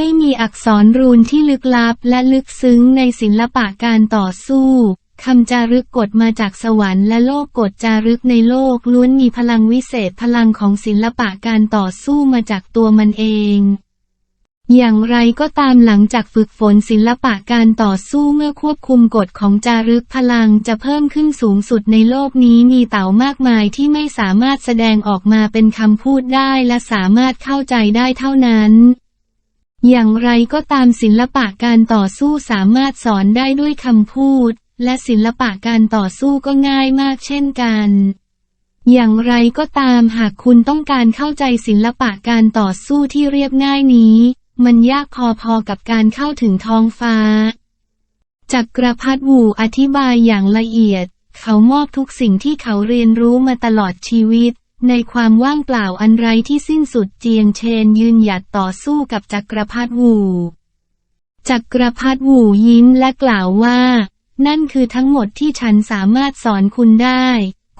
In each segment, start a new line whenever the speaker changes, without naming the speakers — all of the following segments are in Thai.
ไม่มีอักษรรูนที่ลึกลับและลึกซึ้งในศิลปะการต่อสู้คำจารึกกฎมาจากสวรรค์และโลกกฎจารึกในโลกล้วนมีพลังวิเศษพลังของศิลปะการต่อสู้มาจากตัวมันเอง อย่างไรก็ตามหลังจากฝึกฝนศิลปะการต่อสู้เมื่อควบคุมกฎของจารึกพลังจะเพิ่มขึ้นสูงสุดในโลกนี้มีเต่ามากมายที่ไม่สามารถแสดงออกมาเป็นคำพูดได้และสามารถเข้าใจได้เท่านั้น อย่างไรก็ตามศิลปะการต่อสู้สามารถสอนได้ด้วยคำพูด และศิลปะการต่อสู้ก็ง่ายมากเช่นกัน อย่างไรก็ตามหากคุณต้องการเข้าใจศิลปะการต่อสู้ที่เรียบง่ายนี้ มันยากพอๆกับการเข้าถึงท้องฟ้า จักรพัฒวูอธิบายอย่างละเอียด เขามอบทุกสิ่งที่เขาเรียนรู้มาตลอดชีวิต ในความว่างเปล่าอันไรที่สิ้นสุดเจียงเชนยืนหยัดต่อสู้กับจักรพรรดิวูจักรพรรดิวูยิ้มและกล่าวว่า นั่นคือทั้งหมดที่ฉันสามารถสอนคุณได้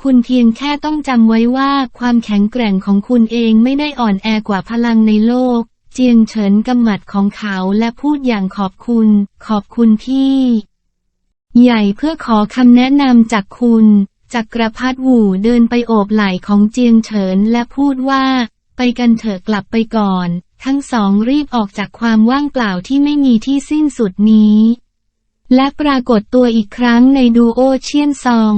คุณเพียงแค่ต้องจำไว้ว่าความแข็งแกร่งของคุณเองไม่ได้อ่อนแอกว่าพลังในโลก เจียงเฉินกำหมัดของเขาและพูดอย่างขอบคุณ ขอบคุณพี่ ใหญ่เพื่อขอคำแนะนำจากคุณ จักรพัฒวูเดินไปโอบไหล่ของเจียงเฉินและพูดว่า ไปกันเถอะกลับไปก่อน ทั้งสองรีบออกจากความว่างเปล่าที่ไม่มีที่สิ้นสุดนี้ และปรากฏตัวอีกครั้งในดูโอเชียนซอง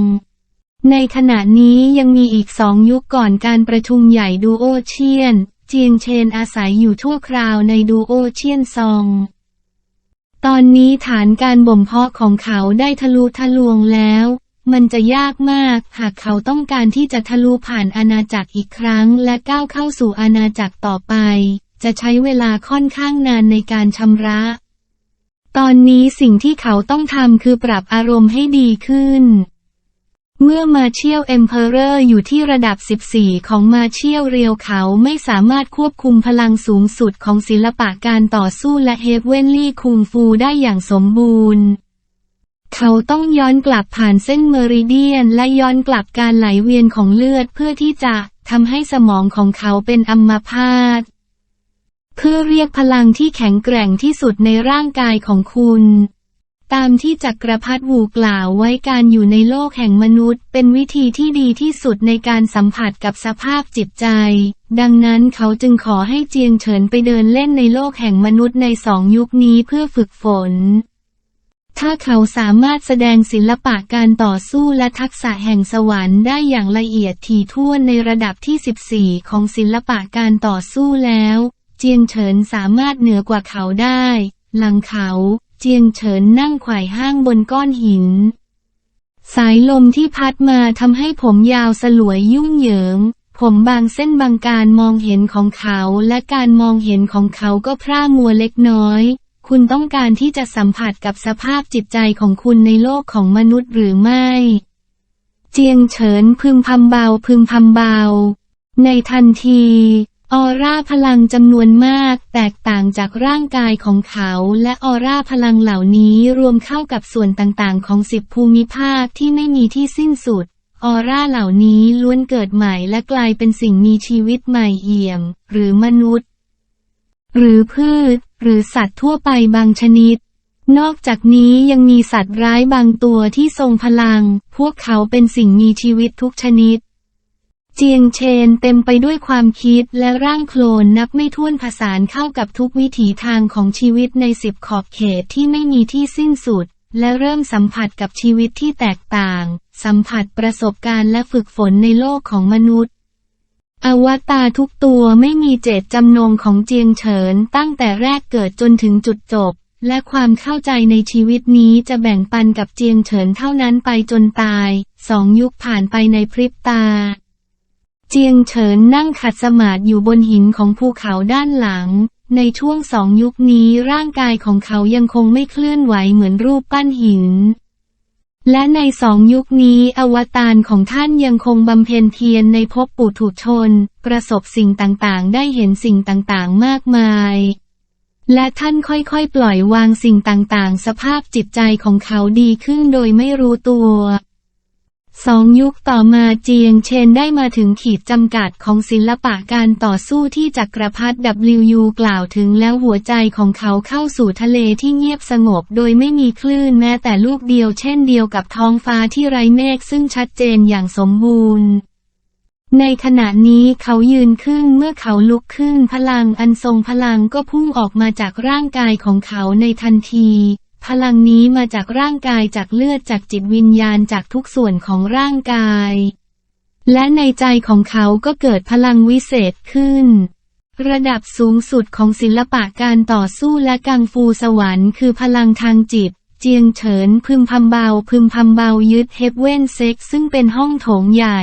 ในขณะนี้ยังมีอีกสองยุคก่อนการประชุมใหญ่ดูโอเชียน เจียงเชนอาศัยอยู่ทั่วคราวในดูโอเชียนซอง ตอนนี้ฐานการบ่มเพาะของเขาได้ทะลุทะลวงแล้ว มันจะยากมาก หากเขาต้องการที่จะทะลุผ่านอาณาจักรอีกครั้ง และก้าวเข้าสู่อาณาจักรต่อไป จะใช้เวลาค่อนข้างนานในการชำระ ตอนนี้สิ่งที่เขาต้องทำคือปรับอารมณ์ให้ดีขึ้น เมื่อมาเชียลเอ็มเพอเรอร์อยู่ที่ระดับ 14 ของมาเชียลเรียวเขาไม่สามารถควบคุมพลังสูงสุดของศิลปะการต่อสู้และเฮฟเวนลี่คุงฟูได้อย่างสมบูรณ์ เขาต้องย้อนกลับผ่านเส้นเมริเดียนและย้อนกลับการไหลเวียนของเลือดเพื่อที่จะทำให้สมองของเขาเป็นอัมพาต เพื่อเรียกพลังที่แข็งแกร่งที่สุดในร่างกายของคุณ ตามที่จักรพรรดิวูกล่าวไว้การอยู่ในโลกแห่งมนุษย์ เป็นวิธีที่ดีที่สุดในการสัมผัสกับสภาพจิตใจ ดังนั้นเขาจึงขอให้เจียงเฉินไปเดินเล่นในโลกแห่งมนุษย์ในสองยุคนี้เพื่อฝึกฝน ถ้าเขาสามารถแสดงศิลปะการต่อสู้และทักษะแห่งสวรรค์ได้อย่างละเอียดถี่ถ้วนในระดับที่ 14 ของศิลปะการต่อสู้แล้ว เจียงเฉินสามารถเหนือกว่าเขาได้ หลังเขา เจียงเฉินนั่งไขว่ห้างบนก้อนหิน สายลมที่พัดมาทำให้ผมยาวสลวยยุ่งเหยิง ผมบางเส้นบางการมองเห็นของเขาและการมองเห็นของเขาก็พร่ามัวเล็กน้อย คุณต้องการที่จะสัมผัสกับสภาพจิตใจของคุณในโลกของมนุษย์หรือไม่ เจียงเฉินพึมพำเบาพึมพำเบา ในทันที ออร่าพลังจำนวนมากแตกต่างจากร่างกายของเขา และออร่าพลังเหล่านี้รวมเข้ากับส่วนต่างๆ ของสิบภูมิภาคที่ไม่มีที่สิ้นสุดออร่าเหล่านี้ล้วนเกิดใหม่และกลายเป็นสิ่งมีชีวิตใหม่เอี่ยม หรือมนุษย์ หรือพืช หรือสัตว์ทั่วไปบางชนิด นอกจากนี้ยังมีสัตว์ร้ายบางตัวที่ทรงพลัง พวกเขาเป็นสิ่งมีชีวิตทุกชนิด เจียงเชนเต็มไปด้วยความคิดและร่างโคลนนับไม่ถ้วนผสานเข้ากับทุกวิถีทางของชีวิตในสิบขอบเขตที่ไม่มีที่สิ้นสุดและเริ่มสัมผัสกับชีวิตที่แตกต่าง สัมผัสประสบการณ์และฝึกฝนในโลกของมนุษย์ อวตารทุกตัวไม่มีเจตจำนงของเจียงเฉินตั้งแต่แรกเกิดจนถึงจุดจบ และความเข้าใจในชีวิตนี้จะแบ่งปันกับเจียงเฉินเท่านั้นไปจนตาย สองยุคผ่านไปในพริบตา เจียงเฉินนั่งขัดสมาธิอยู่บนหินของภูเขาด้านหลัง ในช่วงสองยุคนี้ร่างกายของเขายังคงไม่เคลื่อนไหวเหมือนรูปปั้นหิน และในสองยุคนี้อวตารของท่านยังคงบำเพ็ญเพียรในภพปุถุชน ประสบสิ่งต่างๆ ได้เห็นสิ่งต่างๆ มากมาย และท่านค่อยๆ ปล่อยวางสิ่งต่างๆ สภาพจิตใจของเขาดีขึ้นโดยไม่รู้ตัว สองยุคต่อมาเจียงเชนได้มาถึงขีดจำกัดของศิลปะการต่อสู้ที่จักรพรรดิ WU กล่าวถึงแล้วหัวใจของเขาเข้าสู่ทะเลที่เงียบสงบโดยไม่มีคลื่นแม้แต่ลูกเดียวเช่นเดียวกับท้องฟ้าที่ไร้เมฆซึ่งชัดเจนอย่างสมบูรณ์ในขณะนี้เขายืนขึ้นเมื่อเขาลุกขึ้นพลังอันทรงพลังก็พุ่งออกมาจากร่างกายของเขาในทันที พลังนี้มาจากร่างกายจากเลือดจากจิตวิญญาณจากทุกส่วนของร่างกาย และในใจของเขาก็เกิดพลังวิเศษขึ้น ระดับสูงสุดของศิลปะการต่อสู้และกังฟูสวรรค์คือพลังทางจิต เจียงเฉินพึมพำเบาพึมพำเบายึดเฮฟเว่นเซ็กซึ่งเป็นห้องโถงใหญ่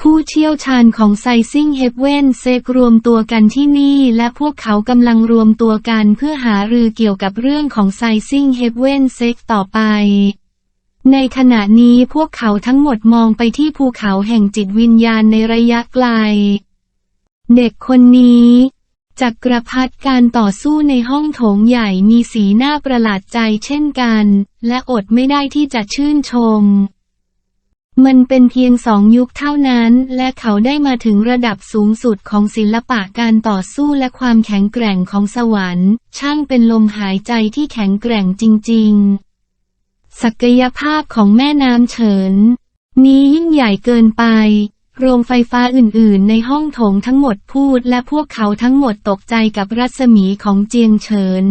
ผู้เชี่ยวชาญของไซซิ่งเฮเว่นเซกรวมตัวกันที่นี่ และพวกเขากำลังรวมตัวกันเพื่อหารือเกี่ยวกับเรื่องของไซซิ่งเฮเว่นเซกต่อไป ในขณะนี้พวกเขาทั้งหมดมองไปที่ภูเขาแห่งจิตวิญญาณในระยะไกล เด็กคนนี้จักรพรรดิการต่อสู้ในห้องโถงใหญ่มีสีหน้าประหลาดใจเช่นกัน และอดไม่ได้ที่จะชื่นชม มันเป็นเพียงสองยุคเท่านั้น และเขาได้มาถึงระดับสูงสุดของศิลปะการต่อสู้และความแข็งแกร่งของสวรรค์ ช่างเป็นลมหายใจที่แข็งแกร่งจริง ๆ ศักยภาพของแม่น้ำเฉิน นี้ยิ่งใหญ่เกินไป โรงไฟฟ้าอื่นๆ ในห้องโถงทั้งหมดพูดและพวกเขาทั้งหมดตกใจกับรัศมีของเจียงเฉิน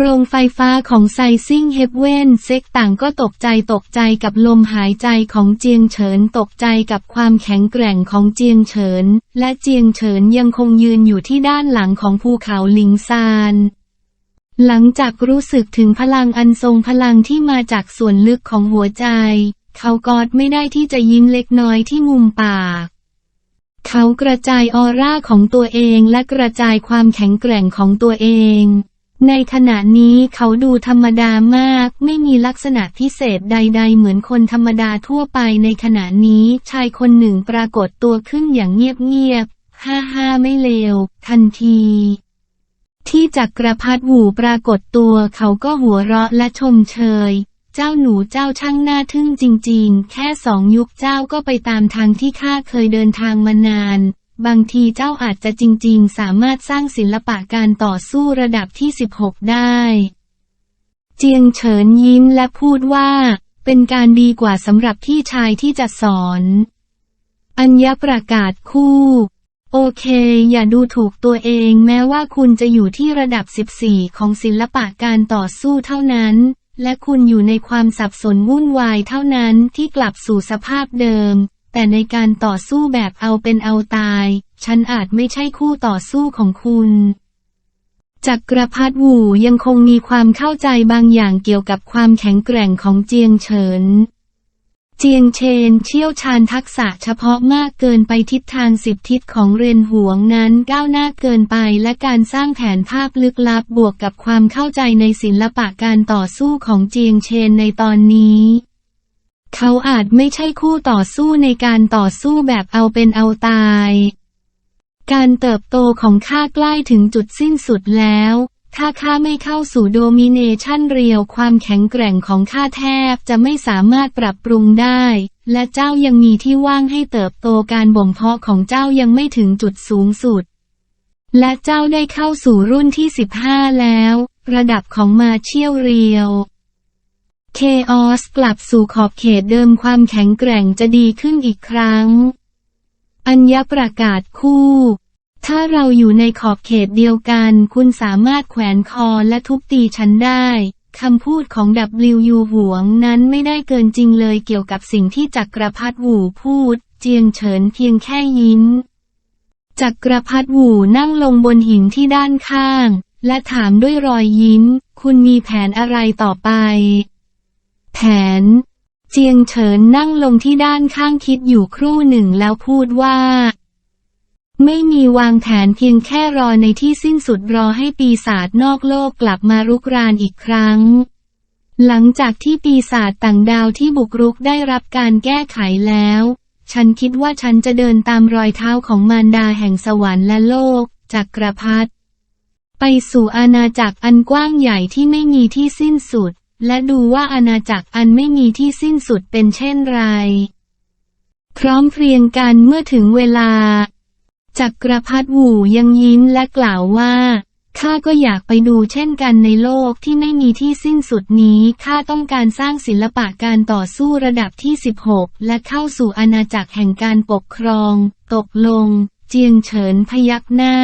โรงไฟฟ้าของไซซิ่งเฮเวนเซ็กต่างก็ตกใจตกใจกับลมหายใจของเจียงเฉินตกใจกับความแข็งแกร่งของเจียงเฉิน และเจียงเฉินยังคงยืนอยู่ที่ด้านหลังของภูเขาลิงซานหลังจากรู้สึกถึงพลังอันทรงพลังที่มาจากส่วนลึกของหัวใจ เขากอดไม่ได้ที่จะยิ้มเล็กน้อยที่มุมปาก เขากระจายออร่าของตัวเองและกระจายความแข็งแกร่งของตัวเอง ในขณะนี้เขาดูธรรมดามาก ไม่มีลักษณะพิเศษใด ๆ เหมือนคนธรรมดาทั่วไปในขณะนี้ชายคนหนึ่งปรากฏตัวขึ้นอย่างเงียบๆฮ่าฮ่าไม่เลว ทันที ที่จักรพรรดิหูปรากฏตัวเขาก็หัวเราะและชมเชย เจ้าหนูเจ้าช่างน่าทึ่งจริง ๆ แค่สองยุคเจ้าก็ไปตามทางที่ข้าเคยเดินทางมานาน บางทีเจ้าอาจจะจริง ๆ สามารถสร้างศิลปะการต่อสู้ระดับที่ 16 ได้ เจียงเฉินยิ้มและพูดว่า เป็นการดีกว่าสำหรับพี่ชายที่จะสอน อัญญประกาศคู่ โอเค อย่าดูถูกตัวเองแม้ว่าคุณจะอยู่ที่ระดับ 14 ของศิลปะการต่อสู้เท่านั้น และคุณอยู่ในความสับสนวุ่นวายเท่านั้นที่กลับสู่สภาพเดิม แต่ในการต่อสู้แบบเอาเป็นเอาตาย ฉันอาจไม่ใช่คู่ต่อสู้ของคุณจักรพรรดิหวูยังคงมีความเข้าใจบางอย่างเกี่ยวกับความแข็งแกร่งของเจียงเฉิน เจียงเชนเชี่ยวชาญทักษะเฉพาะมากเกินไปทิศทางสิบทิศของเรนหวงนั้นก้าวหน้าเกินไปและการสร้างแผนภาพลึกลับบวกกับความเข้าใจในศิลปะการต่อสู้ของเจียงเชนในตอนนี้ เขาอาจไม่ใช่คู่ต่อสู้ในการต่อสู้แบบเอาเป็นเอาตาย การเติบโตของข้าใกล้ถึงจุดสิ้นสุดแล้ว ถ้าข้าไม่เข้าสู่โดมิเนชันเรียวความแข็งแกร่งของข้าแทบจะไม่สามารถปรับปรุงได้ และเจ้ายังมีที่ว่างให้เติบโตการบ่มเพาะของเจ้ายังไม่ถึงจุดสูงสุด และเจ้าได้เข้าสู่รุ่นที่ 15 แล้ว ระดับของมาเชียวเรียว เคออสกลับสู่ขอบเขตเดิมความแข็งแกร่งจะดีขึ้นอีกครั้ง อัญญประกาศคู่ ถ้าเราอยู่ในขอบเขตเดียวกัน คุณสามารถแขวนคอและทุบตีฉันได้คำพูดของ W หวงนั้นไม่ได้เกินจริงเลยเกี่ยวกับสิ่งที่จักรพรรดิหวูพูด เจียงเฉินเพียงแค่ยิ้ม จักรพรรดิหวูนั่งลงบนหินที่ด้านข้าง และถามด้วยรอยยิ้ม คุณมีแผนอะไรต่อไป แผน เจียงเฉินนั่งลงที่ด้านข้างคิดอยู่ครู่หนึ่งแล้วพูดว่า ไม่มีวางแผนเพียงแค่รอในที่สิ้นสุดรอให้ปีศาจนอกโลกกลับมารุกรานอีกครั้ง หลังจากที่ปีศาจต่างดาวที่บุกรุกได้รับการแก้ไขแล้ว ฉันคิดว่าฉันจะเดินตามรอยเท้าของมารดาแห่งสวรรค์และโลกจักรพรรดิไปสู่อาณาจักรอันกว้างใหญ่ที่ไม่มีที่สิ้นสุด และดูว่าอาณาจักรอันไม่มีที่สิ้นสุดเป็นเช่นไร พร้อมเพรียงกันเมื่อถึงเวลา จักรพรรดิหูยังยิ้มและกล่าวว่า ข้าก็อยากไปดูเช่นกันในโลกที่ไม่มีที่สิ้นสุดนี้ ข้าต้องการสร้างศิลปะการต่อสู้ระดับที่ 16 และเข้าสู่อาณาจักรแห่งการปกครอง ตกลง เจียงเฉินพยักหน้า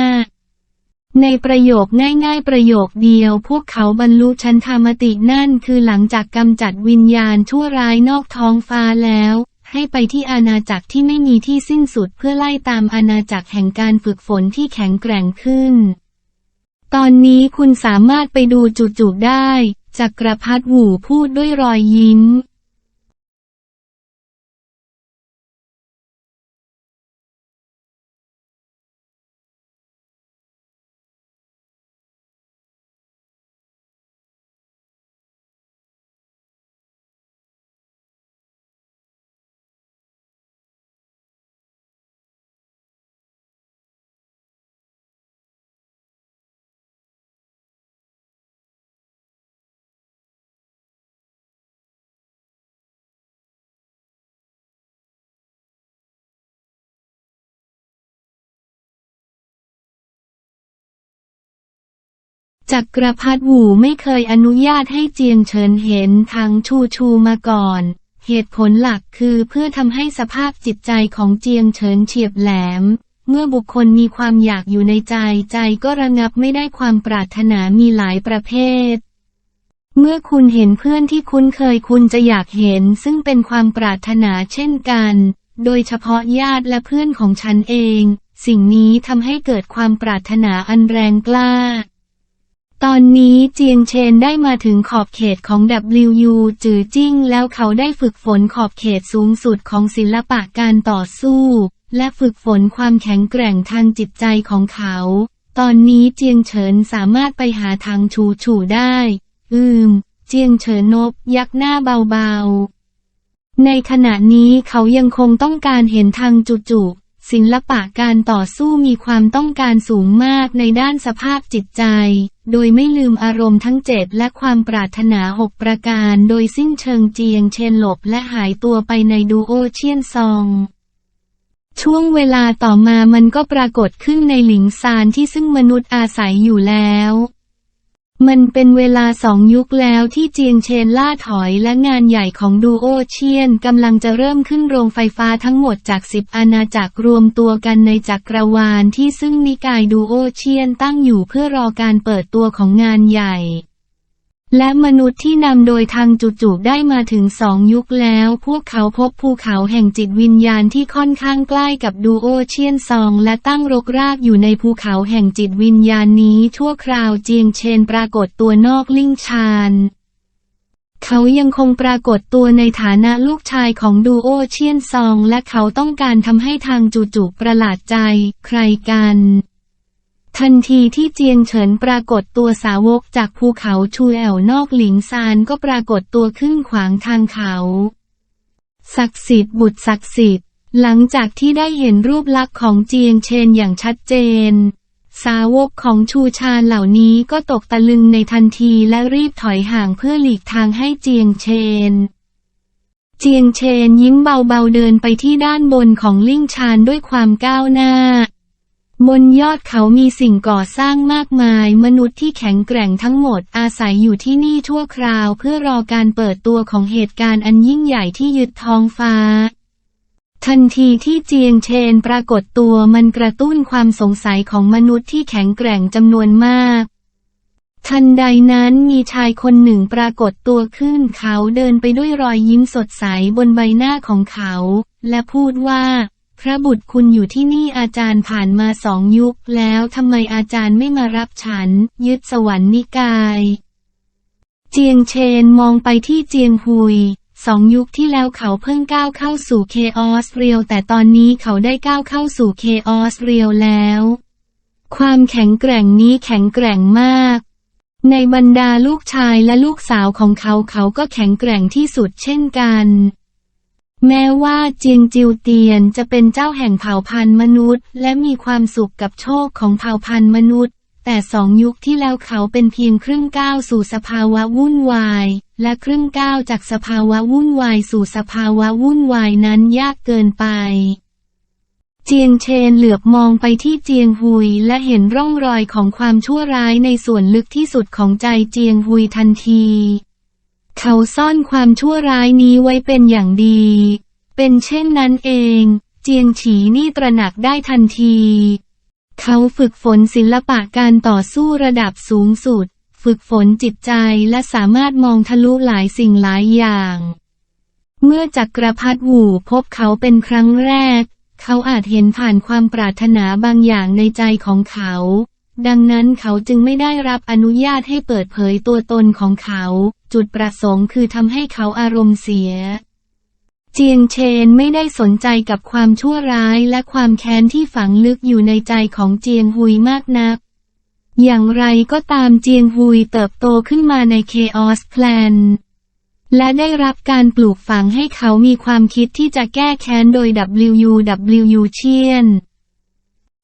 ในประโยคง่ายๆประโยคเดียว พวกเขาบรรลุชั้นธามตินั่นคือหลังจากกำจัดวิญญาณชั่วร้ายนอกท้องฟ้าแล้ว ให้ไปที่อาณาจักรที่ไม่มีที่สิ้นสุดเพื่อไล่ตามอาณาจักรแห่งการฝึกฝนที่แข็งแกร่งขึ้น ตอนนี้คุณสามารถไปดูจุๆได้จักรพรรดิหูพูดด้วยรอยยิ้ม จักรพรรดิหูไม่เคยอนุญาตให้เจียงเฉินเห็นทางชูชูมาก่อน เหตุผลหลักคือเพื่อทำให้สภาพจิตใจของเจียงเฉินเฉียบแหลม เมื่อบุคคลมีความอยากอยู่ในใจใจก็ระงับไม่ได้ความปรารถนามีหลายประเภท เมื่อคุณเห็นเพื่อนที่คุ้นเคยคุณจะอยากเห็นซึ่งเป็นความปรารถนาเช่นกัน โดยเฉพาะญาติและเพื่อนของฉันเอง สิ่งนี้ทำให้เกิดความปรารถนาอันแรงกล้า ตอนนี้เจียงเชนได้มาถึงขอบเขตของ WU จือจิ้ง แล้วเขาได้ฝึกฝนขอบเขตสูงสุดของศิลปะการต่อสู้ และฝึกฝนความแข็งแกร่งทางจิตใจของเขา ตอนนี้เจียงเฉินสามารถไปหาทางชูชูได้ อืม เจียงเฉินนบยักหน้าเบาๆ ในขณะนี้เขายังคงต้องการเห็นทางจุจุ ศิลปะการต่อสู้มีความต้องการสูงมากในด้านสภาพจิตใจ โดยไม่ลืมอารมณ์ทั้งเจ็ดและความปรารถนาหกประการ โดยสิ้นเชิงเจียงเชนหลบและหายตัวไปในดูโอเชียนซองช่วงเวลาต่อมามันก็ปรากฏขึ้นในหลิงซานที่ซึ่งมนุษย์อาศัยอยู่แล้ว มันเป็นเวลาสองยุคแล้วที่เจียงเชนล่าถอยและงานใหญ่ของดูโอเชียนกำลังจะเริ่มขึ้นโรงไฟฟ้าทั้งหมดจากสิบอาณาจักรรวมตัวกันในจักรวาลที่ซึ่งนิกายดูโอเชียนตั้งอยู่เพื่อรอการเปิดตัวของงานใหญ่ และมนุษย์ที่นำโดยทางจุๆได้มาถึงสองยุคแล้ว พวกเขาพบภูเขาแห่งจิตวิญญาณที่ค่อนข้างใกล้กับดูโอเชียนซองและตั้งรกรากอยู่ในภูเขาแห่งจิตวิญญาณนี้ชั่วคราวเจียงเชนปรากฏตัวนอกลิ่งชานเขายังคงปรากฏตัวในฐานะลูกชายของดูโอเชียนซอง และเขาต้องการทำให้ทางจูๆประหลาดใจ ใครกัน ทันทีที่เจียงเฉินปรากฏตัวสาวกจากภูเขาชูแอวนอกหลิงซานก็ปรากฏตัวขึ้นขวางทางเขา ศักดิ์สิทธิ์บุตรศักดิ์สิทธิ์ หลังจากที่ได้เห็นรูปลักษณ์ของเจียงเชนอย่างชัดเจน สาวกของชูชาเหล่านี้ก็ตกตะลึงในทันทีและรีบถอยห่างเพื่อหลีกทางให้เจียงเชน เจียงเชนยิ้มเบาๆเดินไปที่ด้านบนของลิ่งชานด้วยความก้าวหน้า บนยอดเขามีสิ่งก่อสร้างมากมาย มนุษย์ที่แข็งแกร่งทั้งหมดอาศัยอยู่ที่นี่ชั่วคราวเพื่อรอการเปิดตัวของเหตุการณ์อันยิ่งใหญ่ที่ยึดท้องฟ้า ทันทีที่เจียงเชนปรากฏตัวมันกระตุ้นความสงสัยของมนุษย์ที่แข็งแกร่งจำนวนมาก ทันใดนั้นมีชายคนหนึ่งปรากฏตัวขึ้นเขาเดินไปด้วยรอยยิ้มสดใสบนใบหน้าของเขา และพูดว่า พระบุตรคุณอยู่ที่นี่อาจารย์ผ่านมาสองยุคแล้วทำไมอาจารย์ไม่มารับฉัน ยึดสวรรค์นิกาย เจียงเชนมองไปที่เจียงฮุยสองยุคที่แล้วเขาเพิ่งก้าวเข้าสู่เคออสเรียลแต่ตอนนี้เขาได้ก้าวเข้าสู่เคออสเรียลแล้ว ความแข็งแกร่งนี้แข็งแกร่งมาก ในบรรดาลูกชายและลูกสาวของเขาเขาก็แข็งแกร่งที่สุดเช่นกัน แม้ว่าเจียงจิวเตียนจะเป็นเจ้าแห่งเผ่าพันธุ์มนุษย์ และมีความสุขกับโชคของเผ่าพันธุ์มนุษย์ แต่สองยุคที่แล้วเขาเป็นเพียงครึ่งก้าวสู่สภาวะวุ่นวาย และครึ่งก้าวจากสภาวะวุ่นวายสู่สภาวะวุ่นวายนั้นยากเกินไปเจียงเชนเหลือบมองไปที่เจียงหุยและเห็นร่องรอยของความชั่วร้ายในส่วนลึกที่สุดของใจเจียงหุยทันที เขาซ่อนความชั่วร้ายนี้ไว้เป็นอย่างดี เป็นเช่นนั้นเอง เจียงฉีนี่ตระหนักได้ทันที เขาฝึกฝนศิลปะการต่อสู้ระดับสูงสุด ฝึกฝนจิตใจและสามารถมองทะลุหลายสิ่งหลายอย่าง เมื่อจักรพรรดิหูพบเขาเป็นครั้งแรก เขาอาจเห็นผ่านความปรารถนาบางอย่างในใจของเขา ดังนั้นเขาจึงไม่ได้รับอนุญาตให้เปิดเผยตัวตนของเขา จุดประสงค์คือทำให้เขาอารมณ์เสีย เจียงเชนไม่ได้สนใจกับความชั่วร้ายและความแค้นที่ฝังลึกอยู่ในใจของเจียงฮุยมากนัก อย่างไรก็ตามเจียงฮุยเติบโตขึ้นมาใน Chaos Plan และได้รับการปลูกฝังให้เขามีความคิดที่จะแก้แค้นโดย WUW เชียน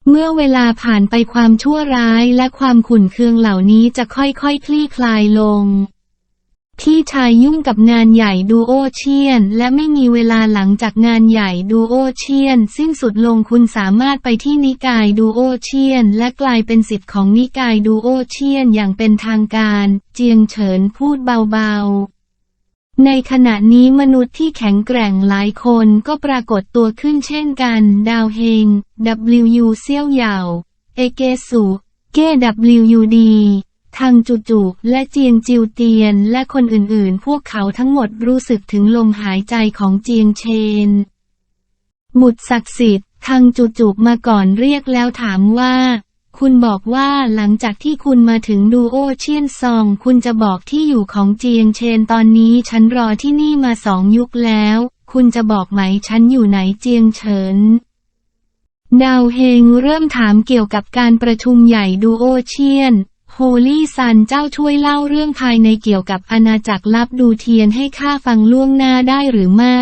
เมื่อเวลาผ่านไปความชั่วร้ายและความขุ่นเคืองเหล่านี้จะค่อยๆคคลี่คลายลง พี่ชายยุ่งกับงานใหญ่ดูโอเชียน และไม่มีเวลาหลังจากงานใหญ่ดูโอเชียน สิ้นสุดลงคุณสามารถไปที่นิกายดูโอเชียน และกลายเป็นสิทธิ์ของนิกายดูโอเชียนอย่างเป็นทางการ เจียงเฉินพูดเบาๆ ในขณะนี้มนุษย์ที่แข็งแกร่งหลายคนก็ปรากฏตัวขึ้นเช่นกัน ดาวเฮง WU เซี่ยวเหยาเอเกสุเก WUD ทางจุจุและเจียงจิวเตียนและคนอื่นๆ พวกเขาทั้งหมดรู้สึกถึงลมหายใจของเจียงเชนบุตรศักดิ์สิทธิ์ทางจุจุมาก่อนเรียกแล้วถามว่า คุณบอกว่าหลังจากที่คุณมาถึงดูโอเชียนซอง คุณจะบอกที่อยู่ของเจียงเชนตอนนี้ฉันรอที่นี่มาสองยุคแล้ว คุณจะบอกไหมฉันอยู่ไหนเจียงเฉินดาวเฮงเริ่มถามเกี่ยวกับการประชุมใหญ่ดูโอเชียน โฮลี่ซันเจ้าช่วยเล่าเรื่องภายในเกี่ยวกับอาณาจักรลับดูเทียนให้ข้าฟังล่วงหน้าได้หรือไม่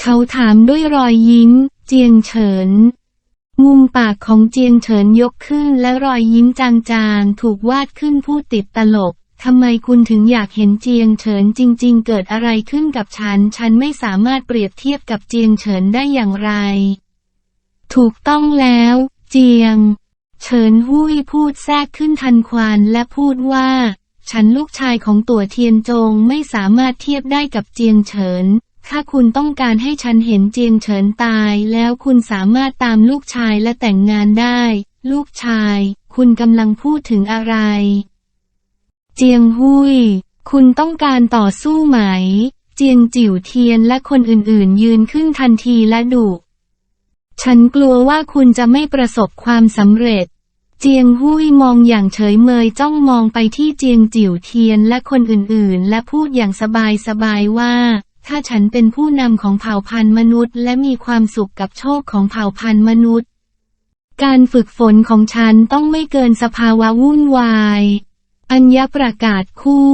เขาถามด้วยรอยยิ้ม เจียงเฉิน มุมปากของเจียงเฉินยกขึ้นและรอยยิ้มจางๆ ถูกวาดขึ้นพูดติดตลก ทำไมคุณถึงอยากเห็นเจียงเฉินจริง ๆ เกิดอะไรขึ้นกับฉัน ฉันไม่สามารถเปรียบเทียบกับเจียงเฉินได้อย่างไร ถูกต้องแล้ว เจียง เฉินหุ้ยพูดแทรกขึ้นทันควันและพูดว่า ฉันลูกชายของตัวเทียนจงไม่สามารถเทียบได้กับเจียงเฉิน ถ้าคุณต้องการให้ฉันเห็นเจียงเฉินตายแล้วคุณสามารถตามลูกชายและแต่งงานได้ ลูกชาย คุณกำลังพูดถึงอะไร เจียงหุย คุณต้องการต่อสู้ไหม เจียงจิ๋วเทียนและคนอื่นๆ ยืนขึ้นทันทีและดุฉันกลัวว่าคุณจะไม่ประสบความสำเร็จ เจียงหุยมองอย่างเฉยเมยจ้องมองไปที่เจียงจิ๋วเทียนและคนอื่นๆ และพูดอย่างสบายๆว่า ถ้าฉันเป็นผู้นำของเผ่าพันธุ์มนุษย์ และมีความสุขกับโชคของเผ่าพันธุ์มนุษย์ การฝึกฝนของฉันต้องไม่เกินสภาวะวุ่นวาย อัญญประกาศคู่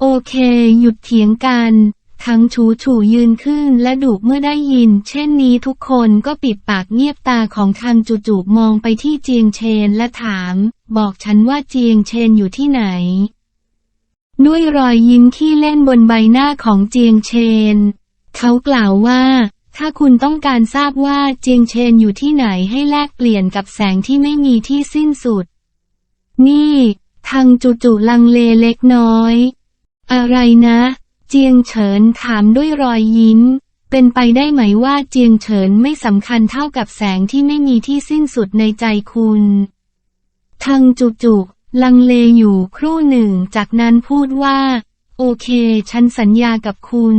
โอเค หยุดเถียงกัน ทั้งฉูฉูยืนขึ้นและดุเมื่อได้ยิน เช่นนี้ทุกคนก็ปิดปากเงียบตาของทางจูจูมองไปที่เจียงเชนและถาม บอกฉันว่าเจียงเชนอยู่ที่ไหน ด้วยรอยยิ้มขี้เล่นบนใบหน้าของเจียงเชน เขากล่าวว่า ถ้าคุณต้องการทราบว่าเจียงเชนอยู่ที่ไหนให้แลกเปลี่ยนกับแสงที่ไม่มีที่สิ้นสุด นี่ทางจุจุลังเลเล็กน้อย อะไรนะ เจียงเฉินถามด้วยรอยยิ้ม เป็นไปได้ไหมว่าเจียงเฉินไม่สำคัญเท่ากับแสงที่ไม่มีที่สิ้นสุดในใจคุณทางจุจุ ลังเลอยู่ครู่หนึ่งจากนั้นพูดว่า โอเค ฉันสัญญากับคุณ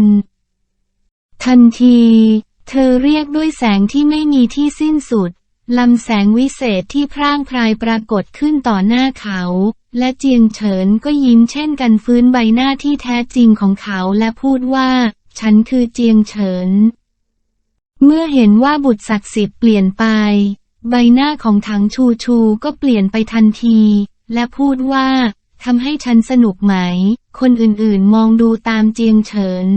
ทันที เธอเรียกด้วยแสงที่ไม่มีที่สิ้นสุดลำแสงวิเศษที่พร่างพรายปรากฏขึ้นต่อหน้าเขา และเจียงเฉินก็ยิ้มเช่นกันฟื้นใบหน้าที่แท้จริงของเขาและพูดว่า ฉันคือเจียงเฉิน เมื่อเห็นว่าบุตรศักดิ์สิทธิ์เปลี่ยนไป ใบหน้าของถังชูชูก็เปลี่ยนไปทันที และพูดว่าทำให้ฉันสนุกไหม คนอื่นๆมองดูตามเจียงเฉิน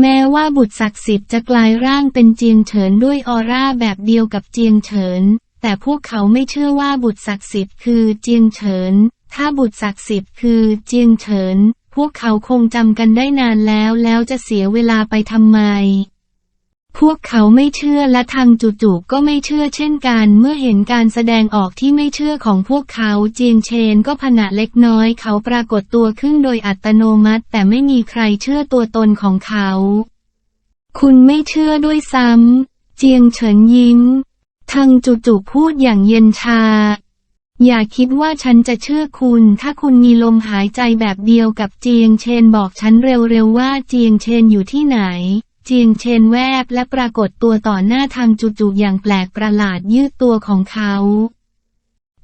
แม้ว่าบุตรศักดิ์สิทธิ์จะกลายร่างเป็นเจียงเฉินด้วยออร่าแบบเดียวกับเจียงเฉิน แต่พวกเขาไม่เชื่อว่าบุตรศักดิ์สิทธิ์คือเจียงเฉิน ถ้าบุตรศักดิ์สิทธิ์คือเจียงเฉิน พวกเขาคงจำกันได้นานแล้วแล้วจะเสียเวลาไปทำไม พวกเขาไม่เชื่อและทางจู่ๆก็ไม่เชื่อเช่นกัน เมื่อเห็นการแสดงออกที่ไม่เชื่อของพวกเขาเจียงเชนก็ผนะเล็กน้อย เขาปรากฏตัวขึ้นโดยอัตโนมัติ แต่ไม่มีใครเชื่อตัวตนของเขา คุณไม่เชื่อด้วยซ้ำเจียงเฉินยิ้มทังจู่ๆพูดอย่างเย็นชา อย่าคิดว่าฉันจะเชื่อคุณ ถ้าคุณมีลมหายใจแบบเดียวกับเจียงเชนบอกฉันเร็วๆว่าเจียงเชนอยู่ที่ไหน เจียงเชนแวบและปรากฏตัวต่อหน้าทางจู่ๆอย่างแปลกประหลาดยืดตัวของเขา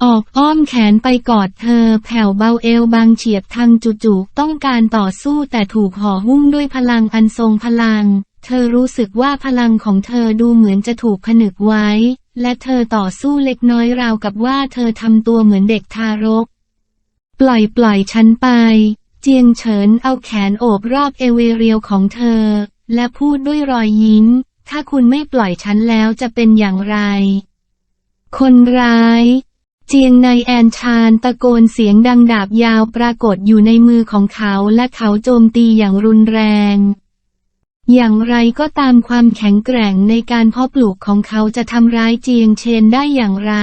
ออกอ้อมแขนไปกอดเธอ แผ่วเบาเอวบางเฉียบทางจู่ๆต้องการต่อสู้แต่ถูกห่อหุ้มด้วยพลังอันทรงพลัง เธอรู้สึกว่าพลังของเธอดูเหมือนจะถูกผนึกไว้ และเธอต่อสู้เล็กน้อยราวกับว่าเธอทำตัวเหมือนเด็กทารก ปล่อยปล่อยฉันไป เจียงเฉินเอาแขนโอบรอบเอวเรียวของเธอ และพูดด้วยรอยยิ้ม ถ้าคุณไม่ปล่อยฉันแล้วจะเป็นอย่างไร คนร้าย เจียงในแอนชานตะโกนเสียงดังดาบยาวปรากฏอยู่ในมือของเขาและเขาโจมตีอย่างรุนแรง อย่างไรก็ตามความแข็งแกร่งในการเพาะปลูกของเขาจะทำร้ายเจียงเชนได้อย่างไร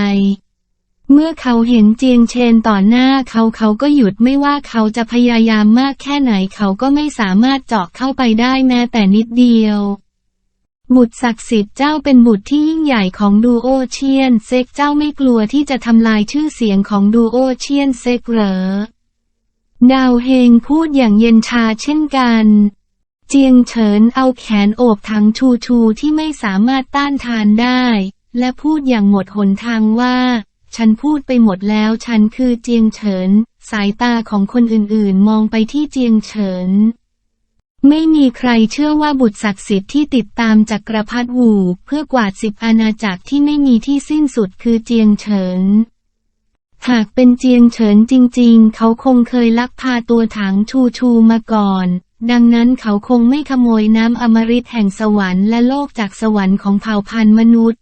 เมื่อเขาเห็นเจียงเชนต่อหน้าเขาเขาก็หยุดไม่ว่าเขาจะพยายามมากแค่ไหนเขาก็ไม่สามารถเจาะเข้าไปได้แม้แต่นิดเดียว บุตรศักดิ์สิทธิ์เจ้าเป็นบุตรที่ยิ่งใหญ่ของดูโอเชียนเซกเจ้าไม่กลัวที่จะทำลายชื่อเสียงของดูโอเชียนเซกเหรอ ดาวเฮงพูดอย่างเย็นชาเช่นกันเจียงเฉินเอาแขนโอบถังชูชูที่ไม่สามารถต้านทานได้ และพูดอย่างหมดหนทางว่า ฉันพูดไปหมดแล้วฉันคือเจียงเฉิน สายตาของคนอื่นๆ มองไปที่เจียงเฉิน ไม่มีใครเชื่อว่าบุตรศักดิ์สิทธิ์ที่ติดตามจักรพรรดิวูเพื่อกวาดสิบอาณาจักรที่ไม่มีที่สิ้นสุดคือเจียงเฉิน หากเป็นเจียงเฉินจริงๆ เขาคงเคยลักพาตัวถังชูชูมาก่อน ดังนั้นเขาคงไม่ขโมยน้ำอมฤตแห่งสวรรค์และโลกจากสวรรค์ของเผ่าพันธุ์มนุษย์